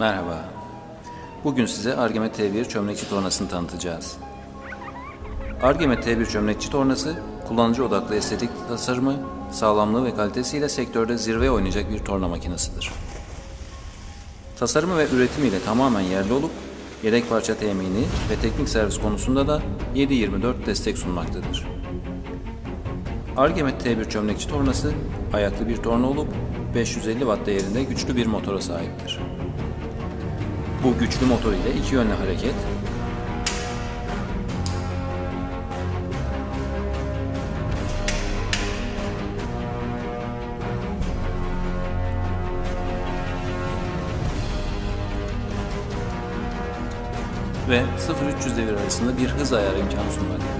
Merhaba. Bugün size Argemet T1 çömlekçi tornasını tanıtacağız. Argemet T1 çömlekçi tornası, kullanıcı odaklı estetik tasarımı, sağlamlığı ve kalitesiyle sektörde zirve oynayacak bir torna makinesidir. Tasarımı ve üretimiyle tamamen yerli olup, yedek parça temini ve teknik servis konusunda da 7-24 destek sunmaktadır. Argemet T1 çömlekçi tornası, ayaklı bir torna olup 550 watt değerinde güçlü bir motora sahiptir. Bu güçlü motor ile iki yönlü hareket, ve 0-300 devir arasında bir hız ayarı imkanı sunmaktadır.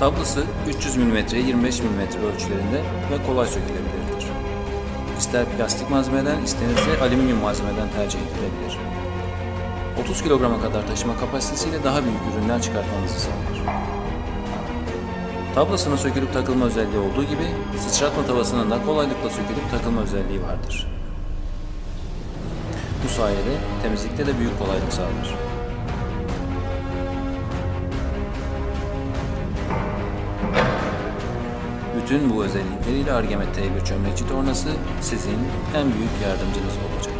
Tablası 300 mm'ye 25 mm ölçülerinde ve kolay sökülebilirdir. İster plastik malzemeden istenirse alüminyum malzemeden tercih edilebilir. 30 kilograma kadar taşıma kapasitesiyle daha büyük ürünler çıkartmanızı sağlar. Tablasının sökülüp takılma özelliği olduğu gibi sıçratma tavasının da kolaylıkla sökülüp takılma özelliği vardır. Bu sayede temizlikte de büyük kolaylık sağlar. Bütün bu özellikleriyle Argemet T1 çömlekçi tornası sizin en büyük yardımcınız olacak.